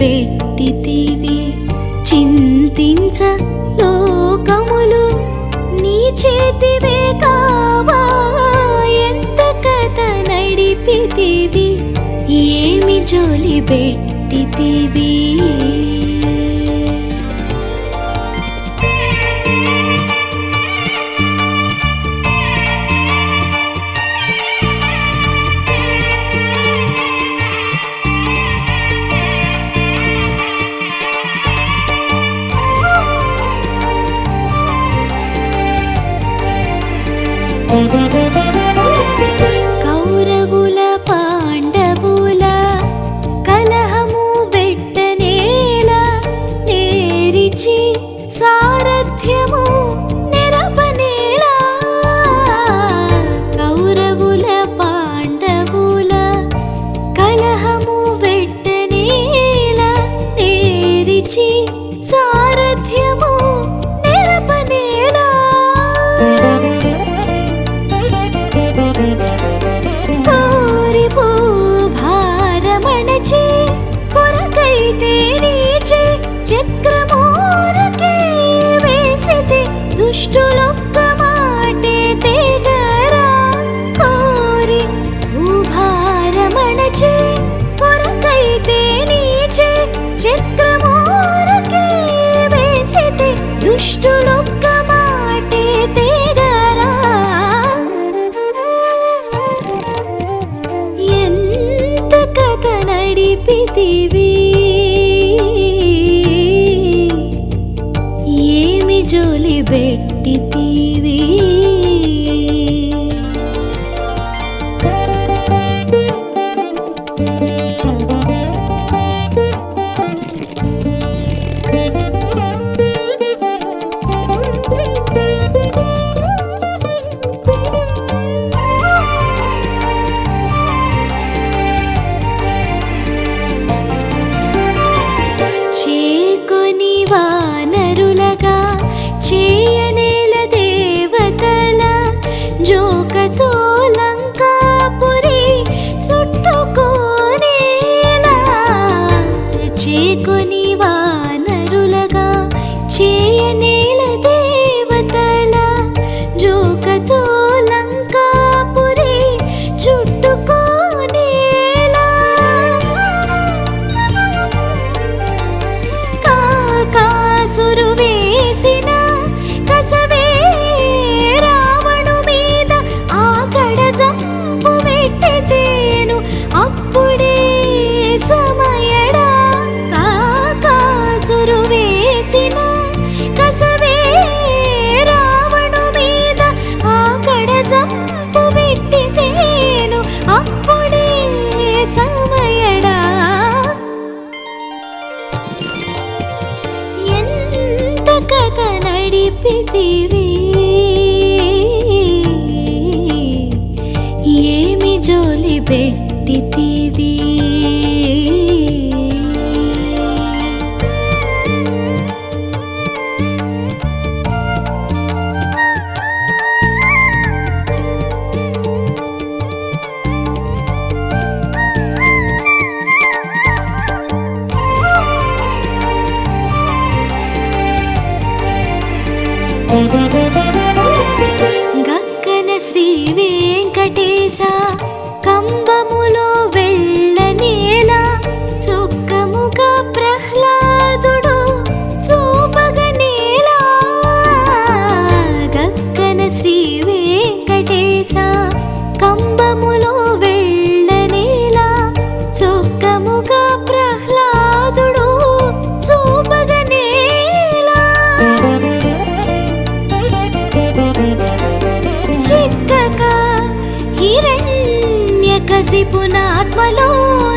పెట్టితివి. చింతించ లోకములు నీ చేతివే కావా. ఎంత కథ నడిపితివి. ఏమి జోలి పెట్టితివి. దుష్టులొక్క మాటే తెగరా. ఎంత కథ నడిపితివి ఆకడ జంపు పెట్టితేను అప్పుడే సమయడా. ఎంత కథ నడిపితివి? ఏమి జోలి పెట్టితివి గక్కన శ్రీ వెంకటేశ కంబములో వెళ్ళనేల చుక్కముగా ప్రహ్లాదుడు చూపగనేలా గక్కన శ్రీ వెంకటేశ కంబములో మురిసిపునాత్మలో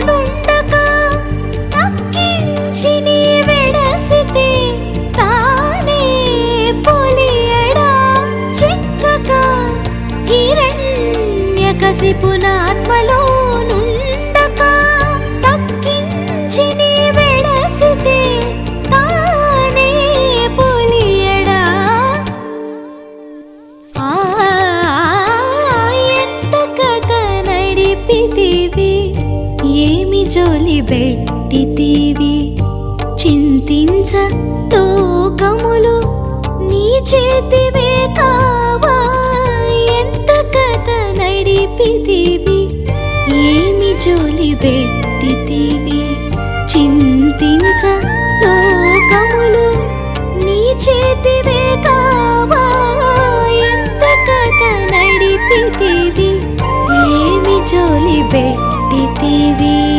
నుండగా నక్కించి నీ వెడసితే తానే పొలియడా చిక్కగా హిరణ్య కసిపునాత్మలో నుండగా నక్కించి నీ వెడసితే జోలి పెట్టితీవి చింతించ లోకములు నీ చేతివే కావా. ఎంత కథ నడిపితివి. ఏమి జోలి పెట్టితీవి చింతించ లోకములు నీ చేతివే కావా. ఎంత కథ నడిపితివి. ఏమి జోలి పెట్టితివి